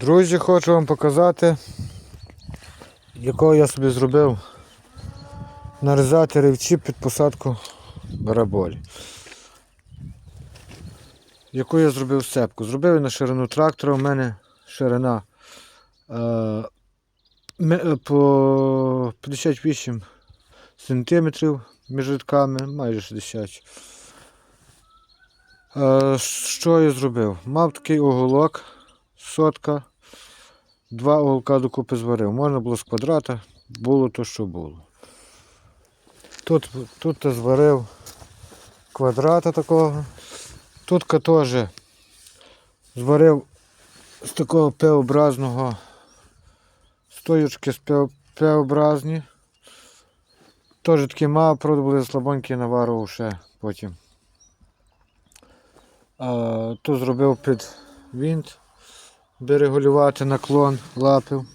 Друзі, хочу вам показати, якого я собі зробив нарізати рівчі під посадку бараболі. Яку я зробив сцепку. Зробив я на ширину трактора, у мене ширина е, е, по 58 сантиметрів між рядками, майже 60. Е, що я зробив? Мав такий уголок, сотка, два уголка докупи зварив. Можна було з квадрата, було то, що було. Тут, тут зварив квадрата такого. Тут теж зварив з такого П-образного стоючки з П-образні. Теж такі мав, правда були слабонькі наварував ще потім. А, тут зробив під вінт, де регулювати наклон лапів.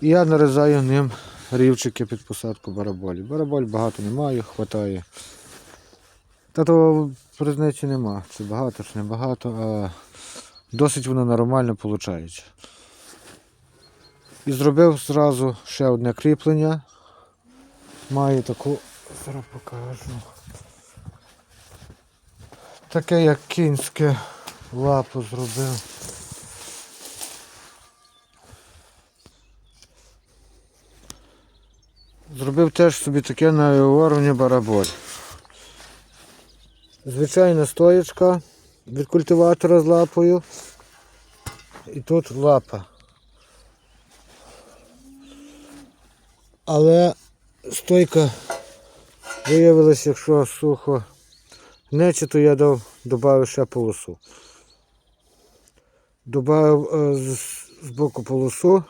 І я нарізаю ним рівчики під посадку бараболі. Бараболь багато не маю, хватає. Та того різниці нема. Чи багато, чи не багато, а досить воно нормально виходить. І зробив зразу ще одне кріплення. Маю таку, зараз покажу. Таке як кінське лапу зробив. Зробив теж собі таке на уровні бараболь. Звичайна стоєчка від культиватора з лапою. І тут лапа. Але стойка виявилася, якщо сухо гнече, то я дав, додав ще полосу. Добавив е, з, боку полосу,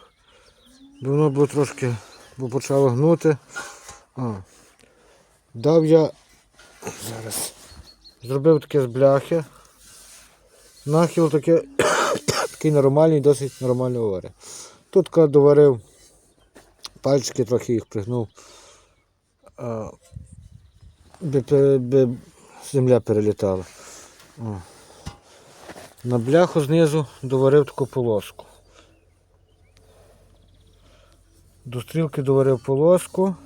бо воно було трошки, бо почало гнути. А. Дав я зараз. Зробив таке з бляхи. Нахил таке, такий нормальний, досить нормальний говорить. Тут доварив, пальчики трохи їх пригнув. а, би, би земля перелітала. О. На бляху знизу доварив таку полоску. До стрілки доварив полоску,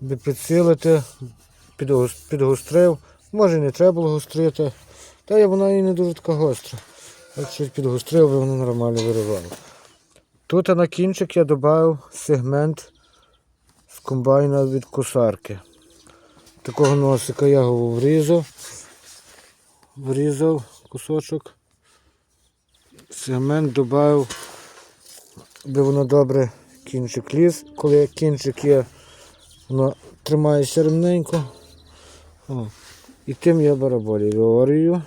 би підсилити, підгострив. Може не треба було гострити. Та я вона і не дуже така гостра. Щось підгострив, би воно нормально виривало. Тут на кінчик я додав сегмент з комбайна від косарки. Такого носика я його врізав. Врізав кусочок. Сегмент додав, би воно добре кінчик ліз. Коли кінчик є, воно тримається рівненько. О. І тим я бараболі виорюю.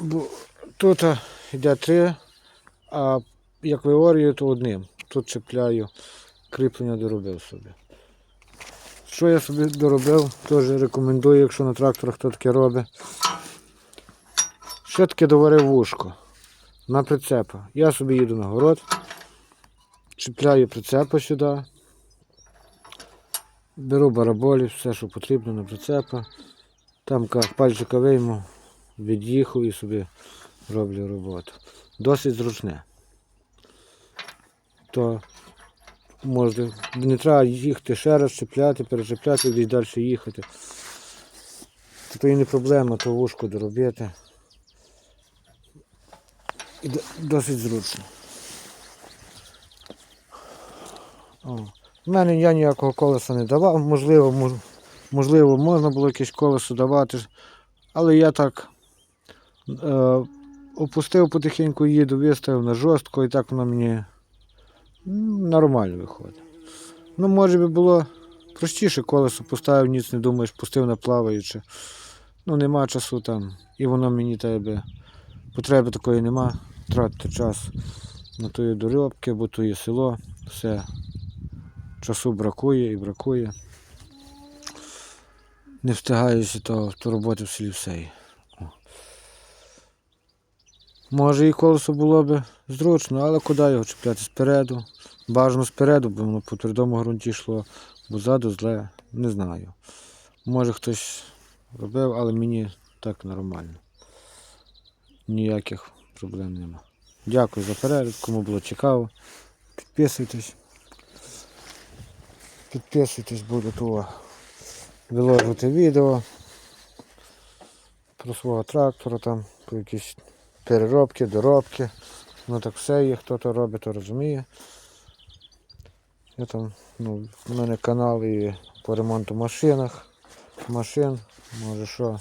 Бо тут йде три, а як виорюю, то одним. Тут чіпляю, кріплення доробив собі. Що я собі доробив, теж рекомендую, якщо на тракторах хто таке робить. Ще таки доварив вушко на прицепа. Я собі їду на город, чіпляю прицепа сюди, беру бараболі, все, що потрібно на прицепа. Там пальчика вийму, від'їхав і собі роблю роботу. Досить зручне. То можна, не треба їхати ще раз чіпляти, перечіпляти, десь далі їхати. То, то і не проблема, то вушко доробити. І досить зручно. О. У мене я ніякого колеса не давав, можливо, мож- можливо, можна було якесь колесо давати, але я так е, опустив потихеньку їду, виставив на жорстко і так воно мені м, нормально виходить. Ну, може би було простіше колесо поставив, ніц не думаєш, пустив на плаваюче. Ну, нема часу там. І воно мені тебе потреби такої нема. Тратити час на тої доробки, бо то є село, все. Часу бракує і бракує. Не встигаєш, то, то роботи в селі все. Може і колесо було б зручно, але куди його чіпляти спереду? Бажано спереду, бо воно по твердому ґрунті йшло, бо ззаду зле, не знаю. Може хтось робив, але мені так нормально. ніяких проблем нема. Дякую за перегляд, кому було цікаво. Підписуйтесь. Підписуйтесь, буду тут виложувати відео про свого трактора, там, про якісь переробки, доробки. Ну так все є, хто то робить, то розуміє. Я там, ну, в мене канал і по ремонту машинах, машин, може що.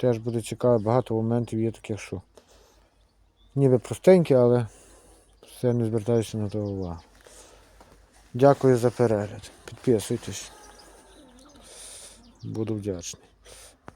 Теж буде цікаво, багато моментів є таких, що ніби простенькі, але все не звертаюся на то увагу. Дякую за перегляд. Підписуйтесь. Буду вдячний.